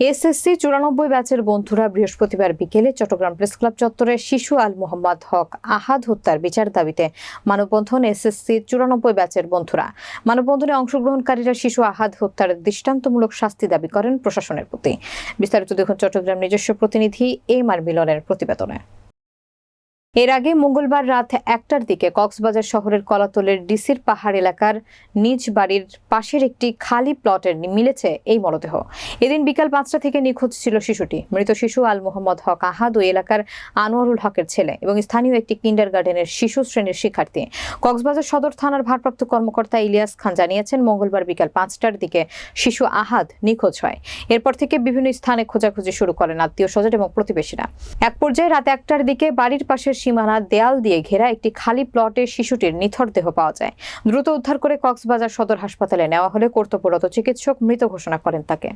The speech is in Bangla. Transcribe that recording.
এসএসসি চুরানব্বই ব্যাচের বন্ধুরা বৃহস্পতিবার বিকেলে চট্টগ্রাম প্রেস ক্লাব চত্বরে শিশু আল মোহাম্মদ হক আহাদ হত্যার বিচার দাবিতে মানববন্ধন এসএসসি চুরানব্বই ব্যাচের বন্ধুরা। মানববন্ধনে অংশগ্রহণকারীরা শিশু আহাদ হত্যার দৃষ্টান্তমূলক শাস্তি দাবি করেন প্রশাসনের প্রতি। বিস্তারিত দেখুন চট্টগ্রাম নিজস্ব প্রতিনিধি এম আর মিলনের প্রতিবেদনে। এর আগে মঙ্গলবার রাত একটার দিকে কক্সবাজার শহরের কলাতলের ডিসির পাহাড় এলাকার নিজ বাড়ির পাশের একটি খালি প্লটের মিলেছে এই মরদেহ। এদিন বিকাল পাঁচটা থেকে নিখোঁজ ছিল শিশুটি। মৃত শিশু আল মোহাম্মদ হক আহাদ ওই এলাকার আনোয়ারুল হকের ছেলে এবং স্থানীয় একটি কিন্ডার গার্ডেনের শিশু শ্রেণির শিক্ষার্থী। কক্সবাজার সদর থানার ভারপ্রাপ্ত কর্মকর্তা ইলিয়াস খান জানিয়েছেন, মঙ্গলবার বিকাল পাঁচটার দিকে শিশু আহাদ নিখোঁজ হয়। এরপর থেকে বিভিন্ন স্থানে খোঁজাখুঁজি শুরু করেন আত্মীয় স্বজন এবং প্রতিবেশীরা। এক পর্যায়ে রাত একটার দিকে বাড়ির পাশের সীমানা দেয়াল দিয়ে ঘেরা একটি খালি প্লটে শিশুটির নিথর দেহ পাওয়া যায়। দ্রুত উদ্ধার করে কক্সবাজার সদর হাসপাতালে নেওয়া হলে কর্তব্যরত চিকিৎসক মৃত ঘোষণা করেন তাকে।